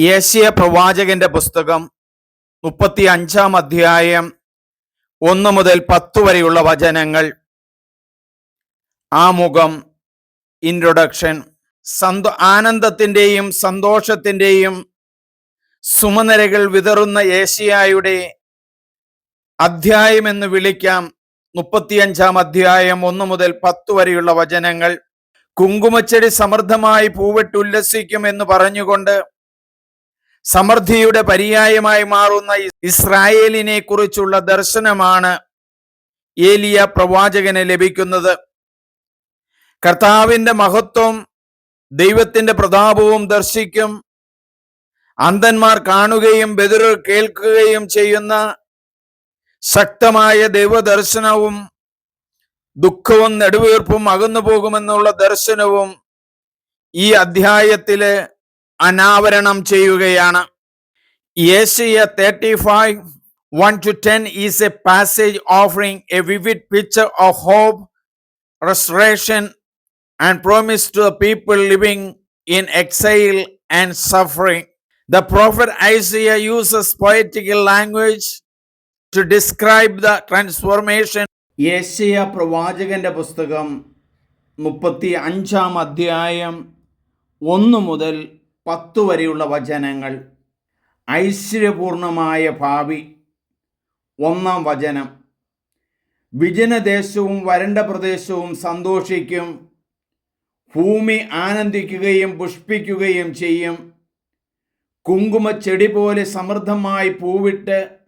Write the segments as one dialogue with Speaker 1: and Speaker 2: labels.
Speaker 1: യേശയ പ്രവാചകന്റെ പുസ്തകം മുപ്പത്തി അഞ്ചാം അധ്യായം ഒന്ന് മുതൽ പത്ത് വരെയുള്ള വചനങ്ങൾ. ആമുഖം ഇൻട്രൊഡക്ഷൻ സന്തോ ആനന്ദത്തിന്റെയും സന്തോഷത്തിന്റെയും സുമനരകൾ വിതറുന്ന ഏഷ്യായുടെ അധ്യായം എന്ന് വിളിക്കാം. മുപ്പത്തിയഞ്ചാം അധ്യായം ഒന്ന് മുതൽ പത്ത് വരെയുള്ള വചനങ്ങൾ. കുങ്കുമച്ചെടി സമൃദ്ധമായി പൂവിട്ടുല്ലസിക്കും എന്ന് പറഞ്ഞുകൊണ്ട് സമൃദ്ധിയുടെ പര്യായമായി മാറുന്ന ഇസ്രായേലിനെ കുറിച്ചുള്ള ദർശനമാണ് ഏലിയ പ്രവാചകന് ലഭിക്കുന്നത്. കർത്താവിന്റെ മഹത്വം ദൈവത്തിന്റെ പ്രതാപവും ദർശിക്കും. അന്ധന്മാർ കാണുകയും ബെതിരർ കേൾക്കുകയും ചെയ്യുന്ന ശക്തമായ ദൈവദർശനവും ദുഃഖവും നെടുവീർപ്പും അകന്നു പോകുമെന്നുള്ള ദർശനവും ഈ അധ്യായത്തിൽ അനാവരണം ചെയ്യുകയാണ്. യേശയ thirty five one two ten is a passage offering a vivid picture of hope restoration and promise to the people living in exile and suffering the prophet Isaiah uses poetical language to describe the transformation യേശയ പ്രവാചകന്റെ പുസ്തകം മുപ്പത്തി അഞ്ചാം അധ്യായം ഒന്ന് മുതൽ പത്ത് വരെയുള്ള വചനങ്ങൾ. ഐശ്വര്യപൂർണമായ ഭാവി. ഒന്നാം വചനം. വിജനദേശവും വരണ്ട പ്രദേശവും സന്തോഷിക്കും. ഭൂമി ആനന്ദിക്കുകയും പുഷ്പിക്കുകയും ചെയ്യും. കുങ്കുമച്ചെടി പോലെ സമൃദ്ധമായി പൂവിട്ട്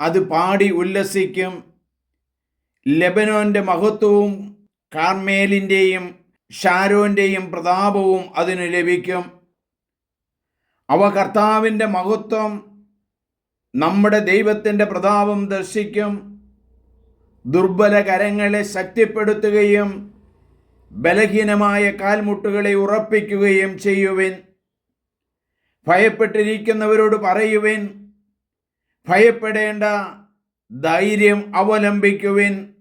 Speaker 1: അത് പാടി ഉല്ലസിക്കും. ലെബനോന്റെ മഹത്വവും കാർമേലിന്റെയും ഷാരോന്റെയും പ്രതാപവും അതിനു ലഭിക്കും. അവ കർത്താവിന്റെ മഹത്വം നമ്മുടെ ദൈവത്തിന്റെ പ്രതാപം ദർശിക്കും. ദുർബല കരങ്ങളെ ശക്തിപ്പെടുത്തുകയും ബലഹീനമായ കാൽമുട്ടുകളെ ഉറപ്പിക്കുകയും ചെയ്യുവിൻ. ഭയപ്പെട്ടിരിക്കുന്നവരോട് പറയുവിൻ. ഭയപ്പെടേണ്ട ധൈര്യം അവലംബിക്കുവിൻ.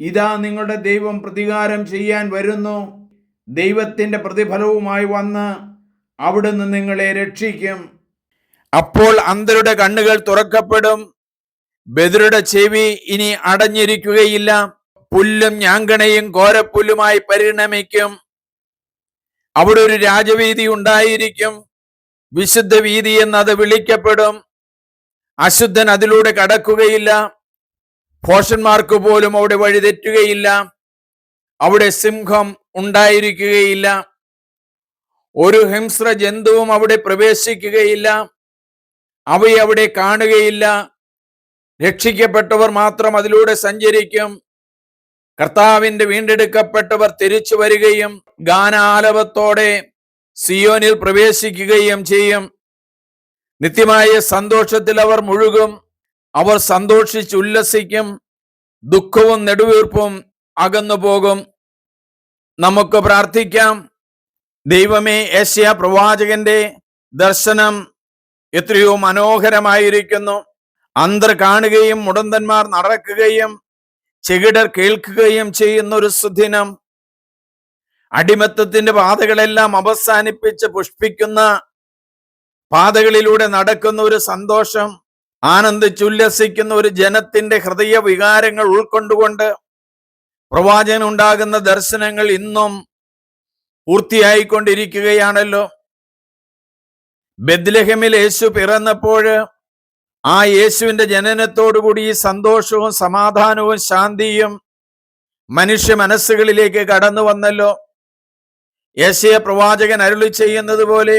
Speaker 1: ഇതാ നിങ്ങളുടെ ദൈവം പ്രതികാരം ചെയ്യാൻ വരുന്നു. ദൈവത്തിന്റെ പ്രതിഫലവുമായി വന്ന് അവിടുന്ന് നിങ്ങളെ രക്ഷിക്കും. അപ്പോൾ അന്ധരുടെ കണ്ണുകൾ തുറക്കപ്പെടും. ബദരുടെ ചെവി ഇനി അടഞ്ഞിരിക്കുകയില്ല. പുല്ലും ഞാങ്കണയും ഘോരപ്പുല്ലുമായി പരിണമിക്കും. അവിടെ ഒരു രാജവീതി ഉണ്ടായിരിക്കും. വിശുദ്ധ വീതി എന്നത് വിളിക്കപ്പെടും. അശുദ്ധൻ അതിലൂടെ കടക്കുകയില്ല. ഭോഷന്മാർക്ക് പോലും അവിടെ വഴിതെറ്റുകയില്ല. അവിടെ സിംഹം ഉണ്ടായിരിക്കുകയില്ല. ഒരു ഹിംസ്ര ജന്തുവും അവിടെ പ്രവേശിക്കുകയില്ല. അവയെ അവിടെ കാണുകയില്ല. രക്ഷിക്കപ്പെട്ടവർ മാത്രം അതിലൂടെ സഞ്ചരിക്കും. കർത്താവിന്റെ വീണ്ടെടുക്കപ്പെട്ടവർ തിരിച്ചു വരികയും ഗാനാലപത്തോടെ സിയോനിൽ പ്രവേശിക്കുകയും ചെയ്യും. നിത്യമായ സന്തോഷത്തിൽ അവർ മുഴുകും. അവർ സന്തോഷിച്ച് ഉല്ലസിക്കും ദുഃഖവും നെടുവീർപ്പും അകന്നു പോകും നമുക്ക് പ്രാർത്ഥിക്കാം. ദൈവമേ ഏഷ്യ പ്രവാചകന്റെ ദർശനം എത്രയോ മനോഹരമായിരിക്കുന്നു. അന്തർ കാണുകയും മുടന്തന്മാർ നടക്കുകയും ചെകിടർ കേൾക്കുകയും ചെയ്യുന്ന ഒരു സുദിനം. അടിമത്തത്തിന്റെ പാതകളെല്ലാം അവസാനിപ്പിച്ച് പുഷ്പിക്കുന്ന പാതകളിലൂടെ നടക്കുന്ന ഒരു സന്തോഷം ആനന്ദിച്ചുല്ലസിക്കുന്ന ഒരു ജനത്തിന്റെ ഹൃദയ വികാരങ്ങൾ ഉൾക്കൊണ്ടുകൊണ്ട് പ്രവാചകൻ ഉണ്ടാകുന്ന ദർശനങ്ങൾ ഇന്നും പൂർത്തിയായിക്കൊണ്ടിരിക്കുകയാണല്ലോ. ബദ്ലഹമിൽ യേശു പിറന്നപ്പോൾ ആ യേശുവിന്റെ ജനനത്തോടുകൂടി സന്തോഷവും സമാധാനവും ശാന്തിയും മനുഷ്യ മനസ്സുകളിലേക്ക് കടന്നു വന്നല്ലോ. യേശയ പ്രവാചകൻ അരുളി ചെയ്യുന്നത് പോലെ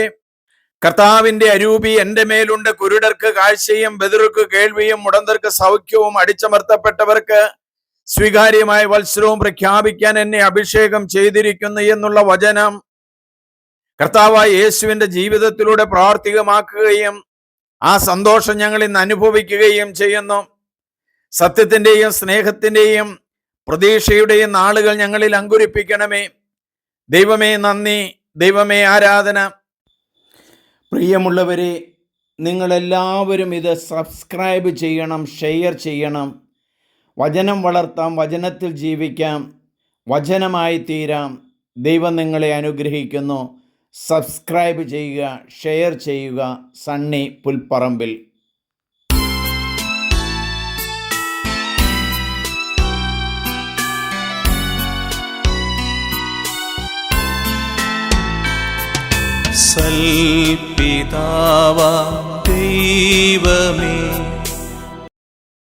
Speaker 1: കർത്താവിന്റെ അരൂപി എന്റെ മേലുണ്ട് കുരുടർക്ക് കാഴ്ചയും ബദിർക്ക് കേൾവിയും മുടന്തർക്ക് സൗഖ്യവും അടിച്ചമർത്തപ്പെട്ടവർക്ക് സ്വീകാര്യമായ വത്സരവും പ്രഖ്യാപിക്കാൻ എന്നെ അഭിഷേകം ചെയ്തിരിക്കുന്നു എന്നുള്ള വചനം കർത്താവായ യേശുവിന്റെ ജീവിതത്തിലൂടെ പ്രാവർത്തികമാക്കുകയും ആ സന്തോഷം ഞങ്ങൾ ഇന്ന് അനുഭവിക്കുകയും ചെയ്യുന്നു. സത്യത്തിന്റെയും സ്നേഹത്തിന്റെയും പ്രതീക്ഷയുടെയും നാളുകൾ ഞങ്ങളിൽ അങ്കുരിപ്പിക്കണമേ. ദൈവമേ നന്ദി ദൈവമേ ആരാധന. പ്രിയമുള്ളവരെ നിങ്ങളെല്ലാവരും ഇത് സബ്സ്ക്രൈബ് ചെയ്യണം ഷെയർ ചെയ്യണം. വചനം വളർത്താം വചനത്തിൽ ജീവിക്കാം വചനമായി തീരാം. ദൈവം നിങ്ങളെ അനുഗ്രഹിക്കുന്നു. സബ്സ്ക്രൈബ് ചെയ്യുക ഷെയർ ചെയ്യുക സണ്ണി പുൽപ്പറമ്പിൽ.
Speaker 2: സൽപിതാവ ദൈവമേ.